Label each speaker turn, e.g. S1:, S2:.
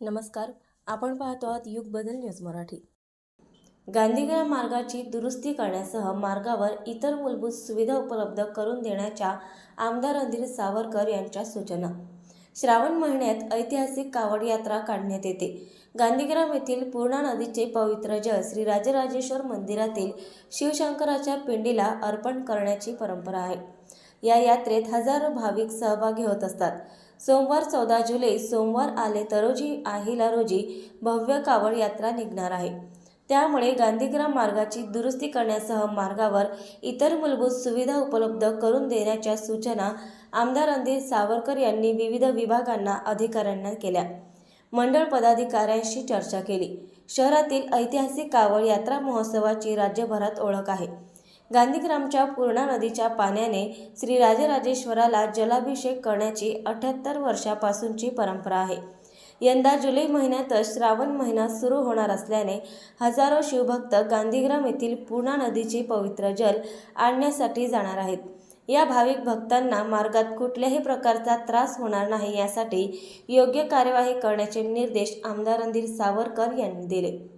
S1: नमस्कार आपण पाहतो आहात युग बदल न्यूज मराठी. गांधीग्राम मार्गाची दुरुस्ती करण्यासह मार्गावर इतर मूलभूत सुविधा उपलब्ध करून देण्याच्या आमदार अधीर सावरकर यांच्या सूचना. श्रावण महिन्यात ऐतिहासिक कावड यात्रा काढण्यात येते. गांधीग्राम येथील पूर्णा नदीचे पवित्र जल श्री राजराजेश्वर मंदिरातील शिवशंकराच्या पिंडीला अर्पण करण्याची परंपरा आहे. या यात्रेत हजारो भाविक सहभागी होत असतात. सोमवार चौदा जुलै सोमवार आले तरोजी रोजी आहिला रोजी भव्य कावड यात्रा निघणार आहे. त्यामुळे गांधीग्राम मार्गाची दुरुस्ती करण्यासह मार्गावर इतर मूलभूत सुविधा उपलब्ध करून देण्याच्या सूचना आमदार रणधीर सावरकर यांनी विविध विभागांना अधिकाऱ्यांना केल्या. मंडळ पदाधिकाऱ्यांशी चर्चा केली. शहरातील ऐतिहासिक कावड यात्रा महोत्सवाची राज्यभरात ओळख आहे. गांधीग्रामच्या पूर्णा नदीच्या पाण्याने श्री राजराजेश्वराला जलाभिषेक करण्याची अठ्याहत्तर वर्षापासूनची परंपरा आहे. यंदा जुलै महिन्यातच श्रावण महिना सुरू होणार असल्याने हजारो शिवभक्त गांधीग्राम येथील पूर्णा नदीचे पवित्र जल आणण्यासाठी जाणार आहेत. या भाविक भक्तांना मार्गात कुठल्याही प्रकारचा त्रास होणार नाही यासाठी योग्य कार्यवाही करण्याचे निर्देश आमदार रणधीर सावरकर यांनी दिले.